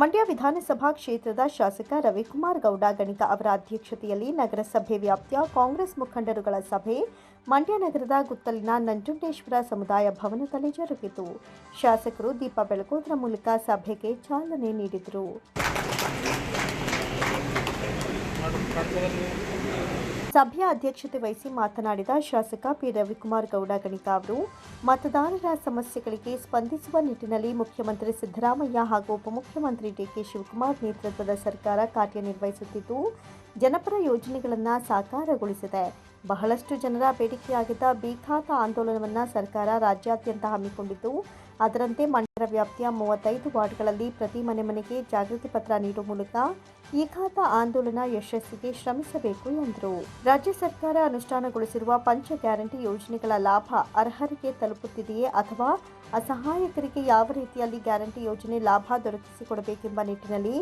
ಮಂಡ್ಯ ವಿಧಾನಸಭಾ ಕ್ಷೇತ್ರದ ಶಾಸಕ ರವಿಕುಮಾರ್ ಗೌಡ ಗಣಿತ ಅವರ ಅಧ್ಯಕ್ಷತೆಯಲ್ಲಿ ನಗರಸಭೆ ವ್ಯಾಪ್ತಿಯ ಕಾಂಗ್ರೆಸ್ ಮುಖಂಡರುಗಳ ಸಭೆ. ಮಂಡ್ಯ ನಗರದ ಗುತ್ತಲಿನ ನಂಜುಂಡೇಶ್ವರ ಸಮುದಾಯ ಭವನದಲ್ಲಿ ಜರುಗಿತು. ಶಾಸಕರು ದೀಪ ಬೆಳಗೋದ್ರ ಮೂಲಕ ಸಭೆಗೆ ಚಾಲನೆ ನೀಡಿದರು. ಸಭೆಯ ಅಧ್ಯಕ್ಷತೆ ವಹಿಸಿ ಮಾತನಾಡಿದ ಶಾಸಕ ಪಿ. ರವಿಕುಮಾರ್ ಗೌಡ ಗಣಿತ ಅವರು, ಮತದಾರರ ಸಮಸ್ಯೆಗಳಿಗೆ ಸ್ಪಂದಿಸುವ ನಿಟ್ಟಿನಲ್ಲಿ ಮುಖ್ಯಮಂತ್ರಿ ಸಿದ್ದರಾಮಯ್ಯ ಹಾಗೂ ಉಪಮುಖ್ಯಮಂತ್ರಿ ಡಿಕೆ ಶಿವಕುಮಾರ್ ನೇತೃತ್ವದ ಸರ್ಕಾರ ಕಾರ್ಯನಿರ್ವಹಿಸುತ್ತಿದ್ದು, ಜನಪರ ಯೋಜನೆಗಳನ್ನು ಸಾಕಾರಗೊಳಿಸಿದೆ. ಬಹಳಷ್ಟು ಜನರ ಬೇಡಿಕೆಯಾಗಿದ್ದ ಬೀಖಾತ ಖಾತಾ ಆಂದೋಲನವನ್ನು ಸರ್ಕಾರ ರಾಜ್ಯಾದ್ಯಂತ ಹಮ್ಮಿಕೊಂಡಿದ್ದು, ಅದರಂತೆ ಮಂಡ್ಯ ವ್ಯಾಪ್ತಿಯ ಮೂವತ್ತೈದು ವಾರ್ಡ್ಗಳಲ್ಲಿ ಪ್ರತಿ ಮನೆ ಮನೆಗೆ ಜಾಗೃತಿ ಪತ್ರ ನೀಡುವ ಮೂಲಕ ಈ ಆಂದೋಲನ ಯಶಸ್ಸಿಗೆ ಶ್ರಮಿಸಬೇಕು ಎಂದರು. ರಾಜ್ಯ ಸರ್ಕಾರ ಅನುಷ್ಠಾನಗೊಳಿಸಿರುವ ಪಂಚ ಗ್ಯಾರಂಟಿ ಯೋಜನೆಗಳ ಲಾಭ ಅರ್ಹರಿಗೆ ತಲುಪುತ್ತಿದೆಯೇ ಅಥವಾ ಅಸಹಾಯಕರಿಗೆ ಯಾವ ರೀತಿಯಲ್ಲಿ ಗ್ಯಾರಂಟಿ ಯೋಜನೆ ಲಾಭ ದೊರಕಿಸಿಕೊಡಬೇಕೆಂಬ ನಿಟ್ಟಿನಲ್ಲಿ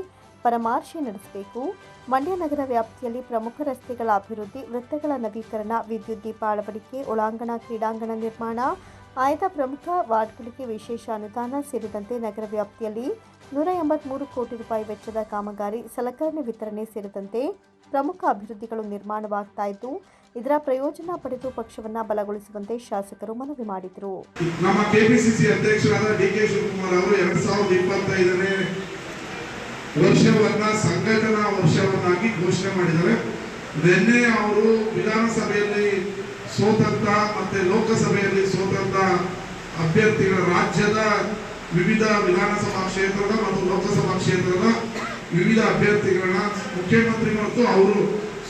ಪರಾಮರ್ಶೆ ನಡೆಸಬೇಕು. ಮಂಡ್ಯ ನಗರ ವ್ಯಾಪ್ತಿಯಲ್ಲಿ ಪ್ರಮುಖ ರಸ್ತೆಗಳ ಅಭಿವೃದ್ಧಿ, ವೃತ್ತಗಳ ನವೀಕರಣ, ವಿದ್ಯುತ್ ದೀಪ ಅಳವಡಿಕೆ ಒಳಾಂಗಣ ಕ್ರೀಡಾಂಗಣ ನಿರ್ಮಾಣ ಆಯ್ದ ಪ್ರಮುಖ ವಾರ್ಡ್ಗಳಿಗೆ ವಿಶೇಷ ಅನುದಾನ ಸೇರಿದಂತೆ ನಗರ ವ್ಯಾಪ್ತಿಯಲ್ಲಿ ನೂರ ಎಂಬತ್ಮೂರು ಕೋಟಿ ರೂಪಾಯಿ ವೆಚ್ಚದ ಕಾಮಗಾರಿ, ಸಲಕರಣೆ ವಿತರಣೆ ಸೇರಿದಂತೆ ಪ್ರಮುಖ ಅಭಿವೃದ್ಧಿಗಳು ನಿರ್ಮಾಣವಾಗ್ತಾ ಇದ್ದು, ಇದರ ಪ್ರಯೋಜನ ಪಡೆದು ಪಕ್ಷವನ್ನು ಬಲಗೊಳಿಸುವಂತೆ ಶಾಸಕರು ಮನವಿ ಮಾಡಿದರು. ನಮ್ಮ ಕೆಪಿಸಿಸಿ ಅಧ್ಯಕ್ಷರಾದ ಡಿ ಕೆ ಶಿವಕುಮಾರ್ ಅವರು ಎರಡ್ ಸಾವಿರದ ಇಪ್ಪತ್ತೈದನೇ ವರ್ಷವನ್ನ ಸಂಘಟನಾ ವರ್ಷವನ್ನಾಗಿ ಘೋಷಣೆ ಮಾಡಿದ್ದಾರೆ. ನಿನ್ನೆ ಅವರು ವಿಧಾನಸಭೆಯಲ್ಲಿ ಸೋತಂತ ಮತ್ತೆ ಲೋಕಸಭೆಯಲ್ಲಿ ಸೋತಂತ ಅಭ್ಯರ್ಥಿಗಳ ರಾಜ್ಯದ ವಿವಿಧ ವಿಧಾನಸಭಾ ಕ್ಷೇತ್ರದ ಮತ್ತು ಲೋಕಸಭಾ ಕ್ಷೇತ್ರದ ವಿವಿಧ ಅಭ್ಯರ್ಥಿಗಳನ್ನ ಮುಖ್ಯಮಂತ್ರಿ ಮತ್ತು ಅವರು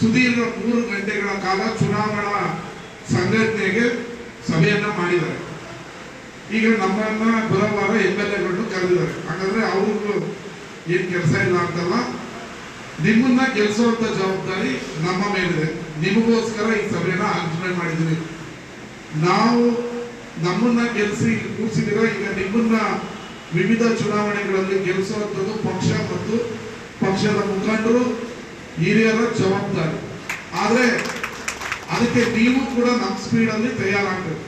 ಸುದೀರ್ಘ ಮೂರು ಗಂಟೆಗಳ ಕಾಲ ಚುನಾವಣಾ ಸಂಘಟನೆಗೆ ಸಭೆಯನ್ನ ಮಾಡಿದ್ದಾರೆ. ಈಗ ನಮ್ಮನ್ನ ಬರೋವಾರ ಎಂ ಎಲ್ ಎಗಳನ್ನು ಕರೆದಿದ್ದಾರೆ. ಹಾಗಾದ್ರೆ ಅವ್ರಿಗೂ ಏನ್ ಕೆಲಸ ಇಲ್ಲ ಅಂತಲ್ಲ, ನಿಮ್ಮನ್ನ ಗೆಲ್ಸುವಂತ ಜವಾಬ್ದಾರಿ ನಮ್ಮ ಮೇಲಿದೆ. ನಿಮಗೋಸ್ಕರ ಈ ಸಭೆಯನ್ನ ಆಯೋಜನೆ ಮಾಡಿದ್ದೀವಿ ನಾವು ನಮ್ಮನ್ನ ಗೆಲ್ಸಿ ಕೂರಿಸಿದಿರ ಈಗ ನಿಮ್ಮನ್ನ ವಿವಿಧ ಚುನಾವಣೆಗಳಲ್ಲಿ ಗೆಲ್ಲಿಸುವಂಥದ್ದು ಪಕ್ಷ ಮತ್ತು ಪಕ್ಷದ ಮುಖಂಡರು, ಹಿರಿಯರ ಜವಾಬ್ದಾರಿ. ಆದ್ರೆ ಅದಕ್ಕೆ ನೀವು ಕೂಡ ನಮ್ಮ ಸ್ಪೀಡಲ್ಲಿ ತಯಾರಾಗಬೇಕು.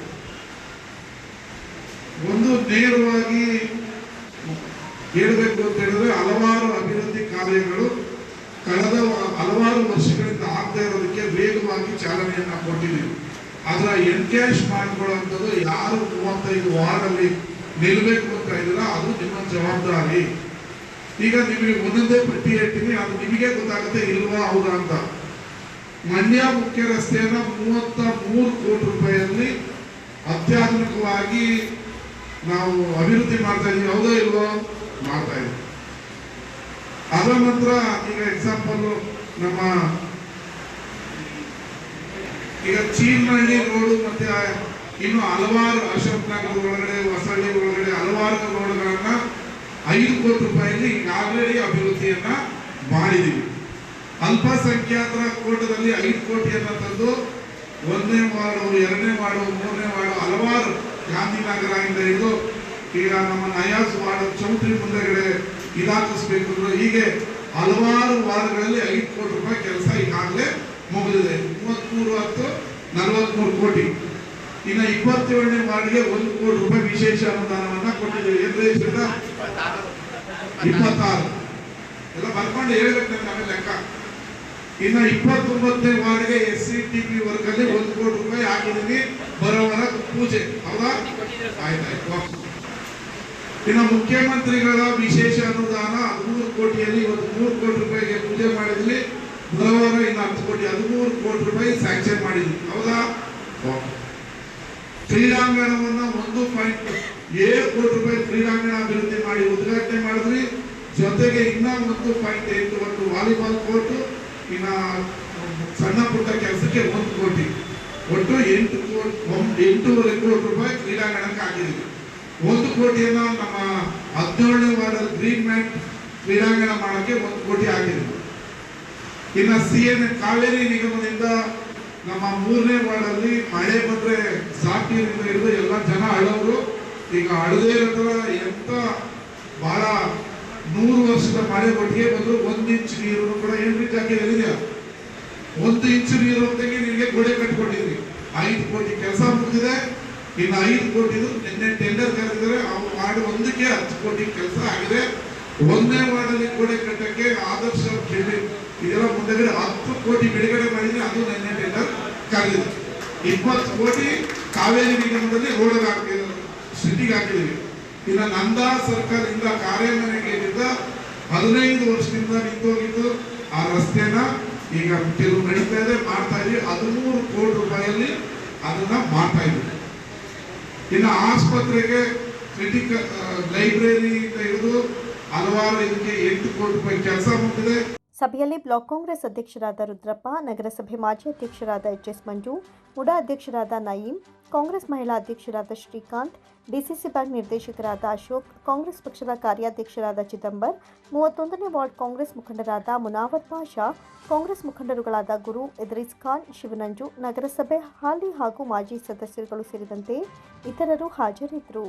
ಒಂದು ನೇರವಾಗಿ ಹೇಳಬೇಕು ಅಂತ ಕಾರ್ಯಗಳು ಕಳೆದ ಹಲವಾರು ವರ್ಷಗಳಿಂದ ಆಗ್ತಾ ಇರೋದಕ್ಕೆ ವೇಗವಾಗಿ ಚಾಲನೆಯನ್ನ ಕೊಟ್ಟಿದ್ದೀವಿ. ಅದರ ಎನ್ಕ್ಯಾಶ್ ಮಾಡ್ಕೊಳ್ಳುವಂಥದ್ದು ಯಾರು ಮೂವತ್ತೈದು ವಾರಲ್ಲಿ ನಿಲ್ಬೇಕು ಅಂತ ಇದ್ರ ಅದು ನಿಮ್ಮ ಜವಾಬ್ದಾರಿ. ಈಗ ನಿಮಗೆ ಒಂದೊಂದೇ ಪಟ್ಟಿ ಹೇಳ್ತೀನಿ, ಅದು ನಿಮಗೆ ಗೊತ್ತಾಗುತ್ತೆ ಇಲ್ವಾ ಹೌದಾ ಅಂತ. ಮಂಡ್ಯ ಮುಖ್ಯ ರಸ್ತೆಯನ್ನ ಮೂವತ್ತ ಮೂರು ಕೋಟಿ ರೂಪಾಯಿಯಲ್ಲಿ ಅತ್ಯಾಧುನಿಕವಾಗಿ ನಾವು ಅಭಿವೃದ್ಧಿ ಮಾಡ್ತಾ ಇದೀವಿ. ಹೌದೋ ಇಲ್ವೋ? ಮಾಡ್ತಾ ಇದೀವಿ. ಅದರ ನಂತರ ಈಗ ಎಕ್ಸಾಂಪಲ್ ನಮ್ಮ ಈಗ ಚೀನಹಳ್ಳಿ ರೋಡು ಮತ್ತೆ ಇನ್ನು ಹಲವಾರು ಅಶೋಕ್ ನಗರ ಒಳಗಡೆ, ಹೊಸಳ್ಳಿ ಒಳಗಡೆ ಹಲವಾರು ರೋಡ್ಗಳನ್ನ ಐದು ಕೋಟಿ ರೂಪಾಯಿಯಲ್ಲಿ ಈಗ ಆಲ್ರೆಡಿ ಅಭಿವೃದ್ಧಿಯನ್ನ ಮಾಡಿದೀವಿ. ಅಲ್ಪಸಂಖ್ಯಾತರ ಕೋಟದಲ್ಲಿ ಐದು ಕೋಟಿಯನ್ನ ತಂದು ಒಂದನೇ ವಾರ್ಡು, ಎರಡನೇ ವಾರ್ಡು, ಮೂರನೇ ವಾರ್ಡು ಹಲವಾರು ಗಾಂಧಿನಗರ ಇಂದ ಈಗ ನಮ್ಮ ನಯಾಸ್ ವಾರ್ಡ್ ಚೌಟ್ರಿ ಮುಂದೆಗಡೆ ಇದಾಕಿಸ್ಬೇಕು ಅಂದ್ರೆ ಹೀಗೆ ಹಲವಾರು ವಾರಗಳಲ್ಲಿ ಐದು ಕೋಟಿ ರೂಪಾಯಿ ಕೆಲಸ ಈಗಾಗಲೇ ಮುಗಿದಿದೆ. ಮೂವತ್ಮೂರು ಹತ್ತು ನಲವತ್ಮೂರು ಕೋಟಿ. ಇನ್ನು ಇಪ್ಪತ್ತೇಳನೇ ವಾರ್ಡ್ಗೆ ಒಂದು ಕೋಟಿ ರೂಪಾಯಿ ವಿಶೇಷ ಅನುದಾನವನ್ನ ಕೊಟ್ಟಿದ್ದೇವೆ. ಎಂದ್ರೆ? ಇಪ್ಪತ್ತಾರು. ಎಲ್ಲ ಬರ್ಕೊಂಡು ಹೇಳ್ಬೇಕು ನನಗೆ ಆಮೇಲೆ ಲೆಕ್ಕ. ಇನ್ನು ಇಪ್ಪತ್ತೊಂಬತ್ತನೇ ವಾರ್ಡ್ಗೆ ಎಸ್ ಸಿ ಟಿ ಪಿ ವರ್ಗಲ್ಲಿ ಒಂದು ಕೋಟಿ ರೂಪಾಯಿ ಹಾಕಿದ್ದೀನಿ. ಬರೋವರ ಪೂಜೆ. ಹೌದಾ? ಆಯ್ತಾಯ್ತು. ಇನ್ನು ಮುಖ್ಯಮಂತ್ರಿಗಳ ವಿಶೇಷ ಅನುದಾನ ಹದಿಮೂರು ಕೋಟಿಯಲ್ಲಿ ಇವತ್ತು ಮೂರು ಕೋಟಿ ರೂಪಾಯಿಗೆ ಪೂಜೆ ಮಾಡಿದ್ವಿ. ಬುಧವಾರ ಇನ್ನು ಹತ್ತು ಕೋಟಿ, ಹದಿಮೂರು ಕೋಟಿ ರೂಪಾಯಿ ಸ್ಯಾಂಕ್ಷನ್ ಮಾಡಿದ್ವಿ. ಹೌದಾ? ಕ್ರೀಡಾಂಗಣವನ್ನು ಒಂದು ಪಾಯಿಂಟ್ ಏಳು ಕೋಟಿ ರೂಪಾಯಿ ಕ್ರೀಡಾಂಗಣ ಅಭಿವೃದ್ಧಿ ಮಾಡಿ ಉದ್ಘಾಟನೆ ಮಾಡಿದ್ವಿ. ಜೊತೆಗೆ ಇನ್ನ ಒಂದು ಪಾಯಿಂಟ್ ಎಂಟು ಒಂದು ವಾಲಿಬಾಲ್ ಕೋರ್ಟ್, ಇನ್ನ ಸಣ್ಣ ಪುಟ್ಟ ಕೆಲಸಕ್ಕೆ ಒಂದು ಕೋಟಿ. ಒಟ್ಟು ಎಂಟು ಕೋಟಿ ಎಂಟೂವರೆ ಕೋಟಿ ರೂಪಾಯಿ ಕ್ರೀಡಾಂಗಣಕ್ಕೆ ಹಾಕಿದ್ವಿ. ಒಂದು ಕೋಟಿಯನ್ನ ನಮ್ಮ ಹದಿನೇಳನೇ ವಾರ್ಡ್ ಗ್ರೀನ್ ಮ್ಯಾಟ್ ಕ್ರೀಡಾಂಗಣ ಮಾಡೋಕ್ಕೆ ಒಂದು ಕೋಟಿ ಆಗಿದೆ ಇನ್ನ ಸಿ ಎನ್ ಕಾವೇರಿ ನಿಗಮದಿಂದ ನಮ್ಮ ಮೂರನೇ ವಾರ್ಡಲ್ಲಿ ಮಳೆ ಬಂದ್ರೆ ಸಾಕಿ ಹಿಡಿದು ಎಲ್ಲ ಜನ ಅಳೋರು ಈಗ ಅಳದೇ ಇರೋದ್ರ ಎಂತ ಬಹಳ ನೂರು ವರ್ಷದ ಮಳೆ ಒಟ್ಟಿಗೆ ಬಂದು ಒಂದು ಇಂಚು ನೀರು ಕೂಡ ಏನು ಜಾಗ ಇದೆಯಾ ಒಂದು ಇಂಚು ನೀರು ಅಂತ ನಿಮಗೆ ಗೋಡೆ ಕಟ್ಕೊಂಡಿದ್ರಿ. ಐದು ಕೋಟಿ ಕೆಲಸ ಮುಗಿದಿದೆ. ಇನ್ನು ಐದು ಕೋಟಿದು ನಿನ್ನೆ ಟೆಂಡರ್ ಕರೆದಿದ್ದಾರೆ. ಅವ್ರು ಮಾಡಿ ಒಂದಕ್ಕೆ ಹತ್ತು ಕೋಟಿ ಕೆಲಸ ಆಗಿದೆ. ಒಂದೇ ವಾರ್ಡಲ್ಲಿ ಗೋಡೆ ಕಟ್ಟಕ್ಕೆ ಆದರ್ಶ ಇದೆಲ್ಲ ಮುಂದೆಗಡೆ ಹತ್ತು ಕೋಟಿ ಬಿಡುಗಡೆ ಮಾಡಿದ್ರೆ ಅದು ನಿನ್ನೆ ಟೆಂಡರ್ ಕರೆದಿದೆ. ಇಪ್ಪತ್ತು ಕೋಟಿ ಕಾವೇರಿ ನಿಗಮದಲ್ಲಿ ರೋಡ್ ಹಾಕಿ ಸಿಟಿಗೆ ಹಾಕಿದ್ದೀವಿ. ಇನ್ನು ನಂದಾ ಸರ್ಕಾರದಿಂದ ಕಾರ್ಯಮನೆಗೆ ಹದಿನೈದು ವರ್ಷದಿಂದ ನಿಂತೋಗಿದ್ದು ಆ ರಸ್ತೆನ ಈಗ ಕೆಲವು ನಡೀತಾ ಇದೆ, ಮಾಡ್ತಾ ಇದೀವಿ. ಹದಿಮೂರು ಕೋಟಿ ರೂಪಾಯಲ್ಲಿ ಅದನ್ನ ಮಾಡ್ತಾ ಇನ್ನು ಆಸ್ಪತ್ರೆಗೆ ಕ್ರಿಟಿಕಲ್ ಲೈಬ್ರರಿಯಿಂದ ಹಿಡಿದು ಹಲವಾರು ಇದಕ್ಕೆ ಎಂಟು ಕೋಟಿ ರೂಪಾಯಿ ಕೆಲಸ ಮುಗಿದಿದೆ. ಸಭೆಯಲ್ಲಿ ಬ್ಲಾಕ್ ಕಾಂಗ್ರೆಸ್ ಅಧ್ಯಕ್ಷರಾದ ರುದ್ರಪ್ಪ, ನಗರಸಭೆ ಮಾಜಿ ಅಧ್ಯಕ್ಷರಾದ ಎಚ್ ಎಸ್ ಮಂಜು, ಉಡಾ ಅಧ್ಯಕ್ಷರಾದ ನಯೀಂ, ಕಾಂಗ್ರೆಸ್ ಮಹಿಳಾ ಅಧ್ಯಕ್ಷರಾದ ಶ್ರೀಕಾಂತ್, ಡಿಸಿಸಿ ಬ್ಯಾಂಕ್ ನಿರ್ದೇಶಕರಾದ ಅಶೋಕ್, ಕಾಂಗ್ರೆಸ್ ಪಕ್ಷದ ಕಾರ್ಯಾಧ್ಯಕ್ಷರಾದ ಚಿದಂಬರ್, ಮೂವತ್ತೊಂದನೇ ವಾರ್ಡ್ ಕಾಂಗ್ರೆಸ್ ಮುಖಂಡರಾದ ಮುನಾವರ್ ಪಾಷಾ, ಕಾಂಗ್ರೆಸ್ ಮುಖಂಡರುಗಳಾದ ಗುರು ಎದ್ರಿಸ್ ಖಾನ್, ಶಿವನಂಜು, ನಗರಸಭೆ ಹಾಲಿ ಹಾಗೂ ಮಾಜಿ ಸದಸ್ಯರುಗಳು ಸೇರಿದಂತೆ ಇತರರು ಹಾಜರಿದ್ದರು.